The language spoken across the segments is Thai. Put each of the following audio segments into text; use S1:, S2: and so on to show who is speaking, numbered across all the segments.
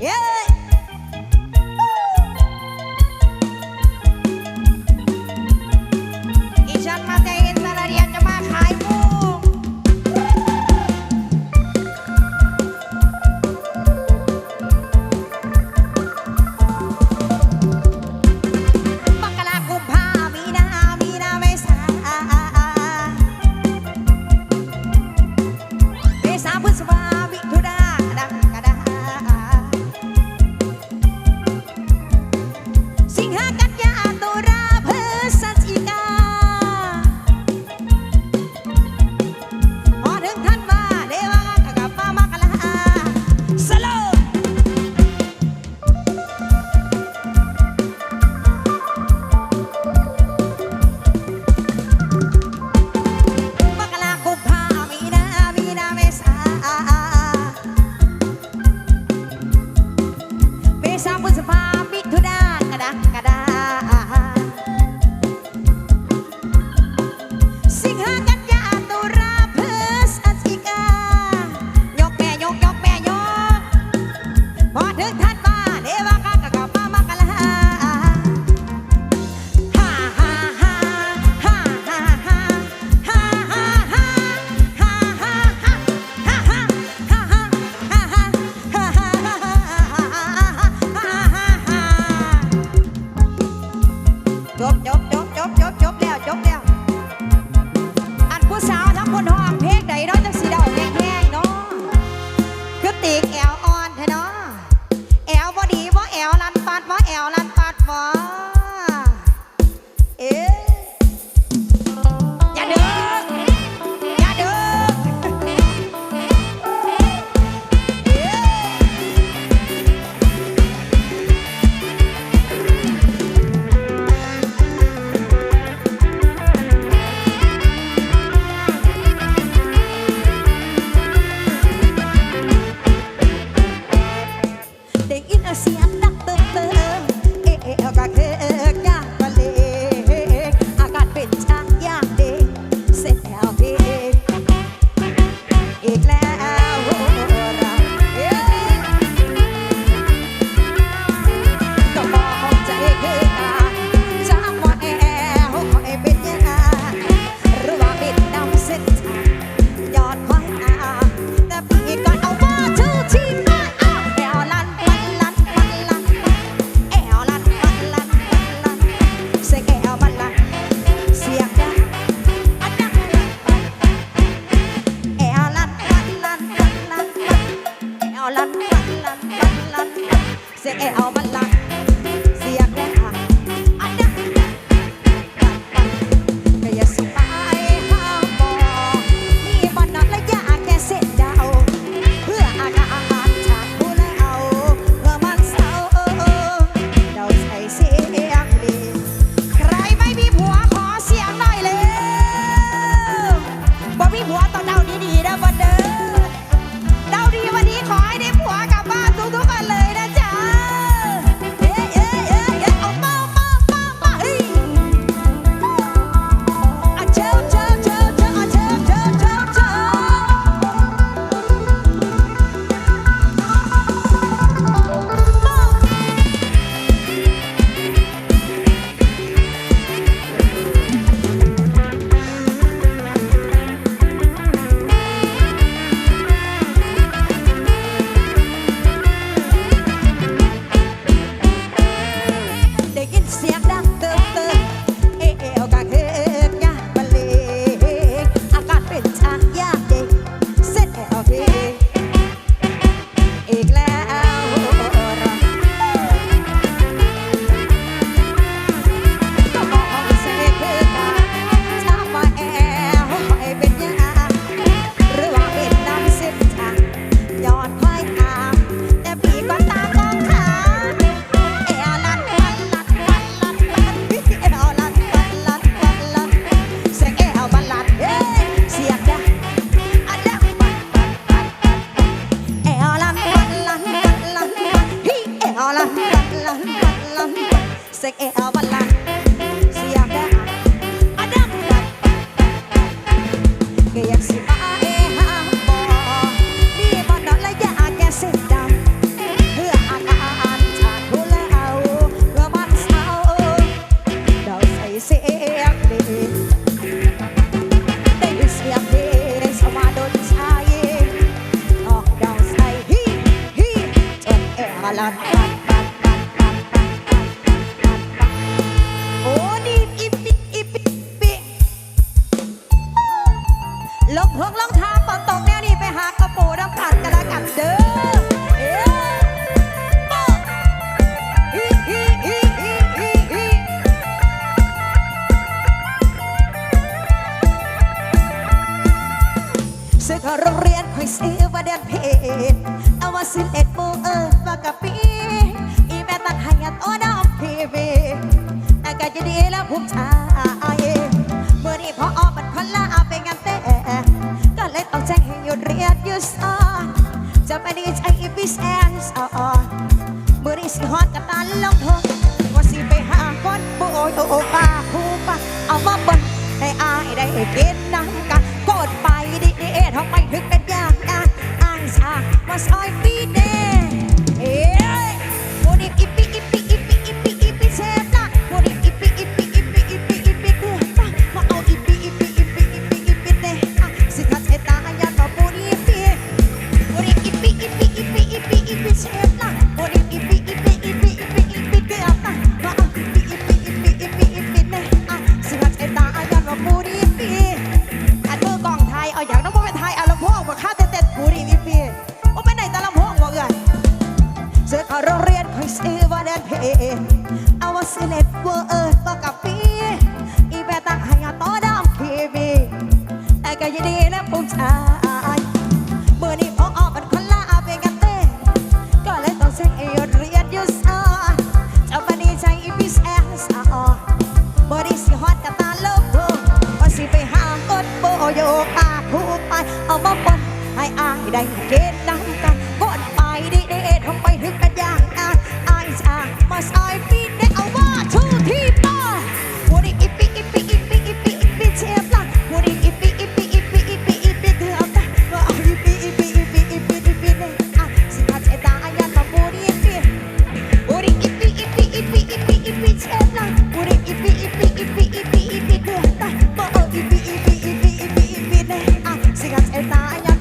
S1: Yeah! ร้า ผู้ชาย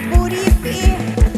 S1: Purify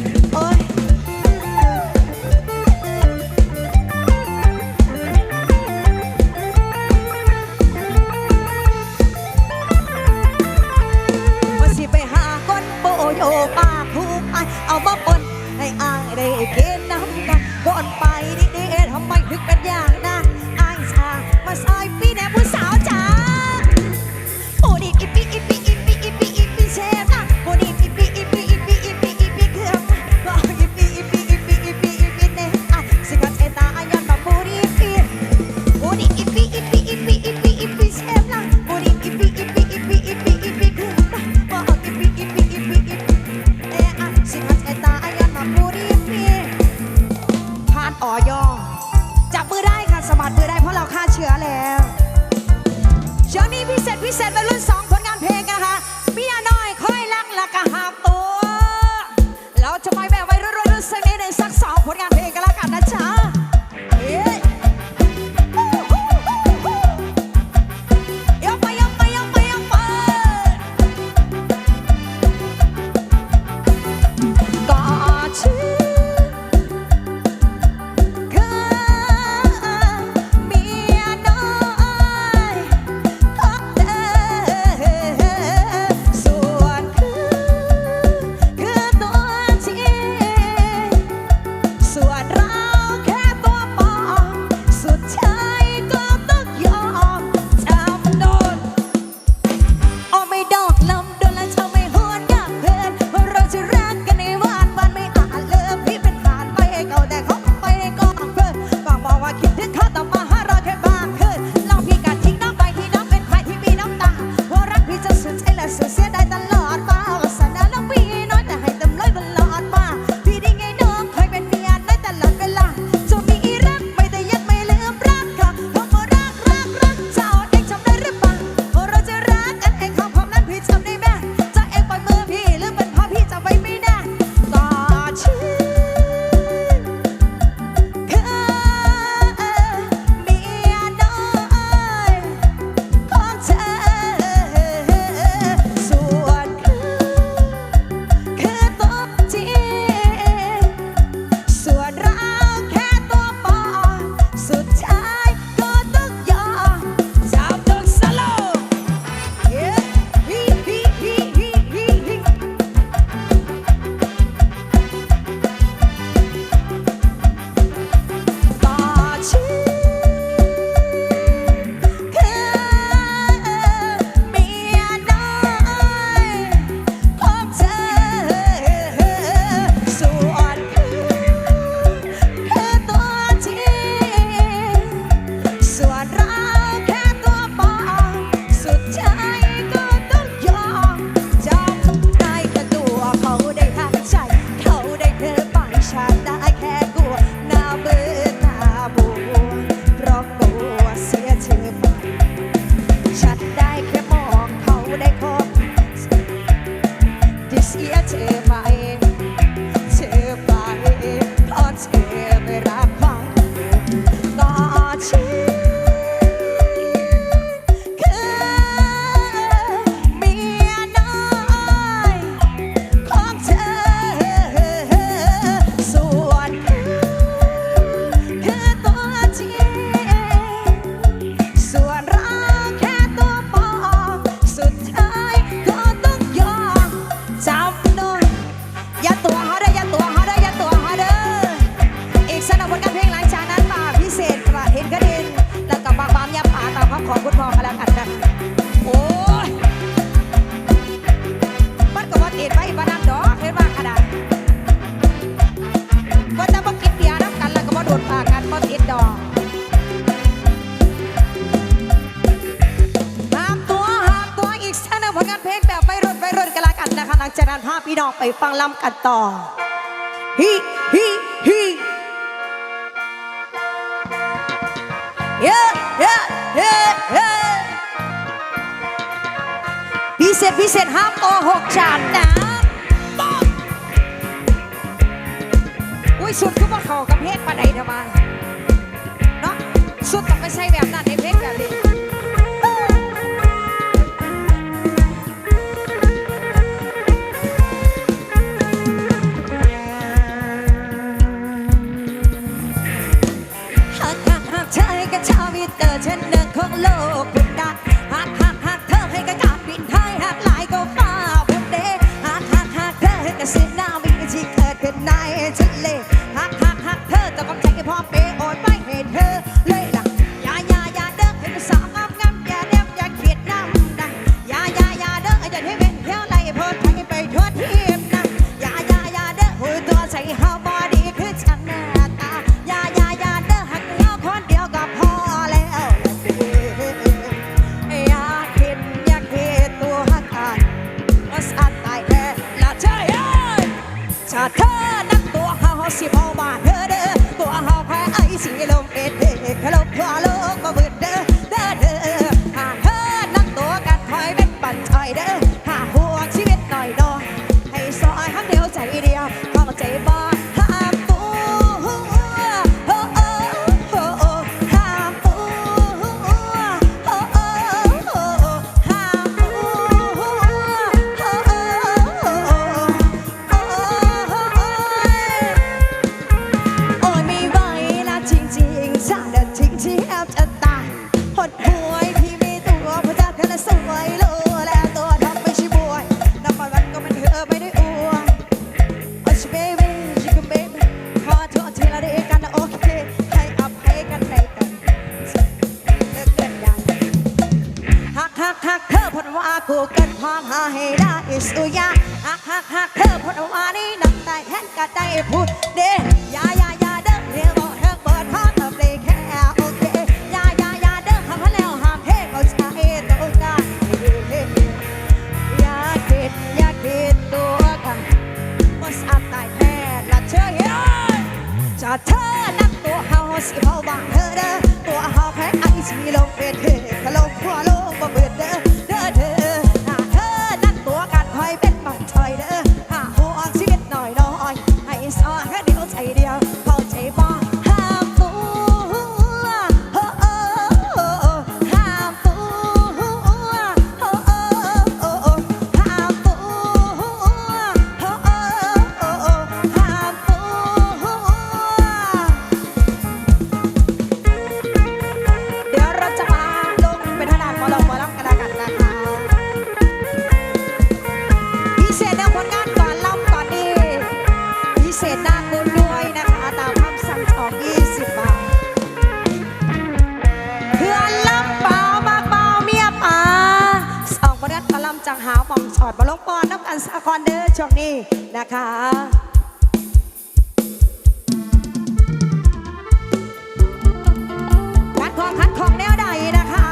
S1: อไปฟังลำกันต่อฮิฮิฮิเย้เย้เย้เย้พิเศษพิเศษห้ามโกหกฉันนะอุ้ยสุดคือว่าขอกับเพศปะหนทำไมเนาะสุดต้องไม่ใช่แบบนั้นในเพศแบบนี้ ชายกับชาวมิเตอร์ชั้นหนึ่งของโลกคุณตา ช่วงนี้นะคะคัดคองคัดคองแนวใดนะคะ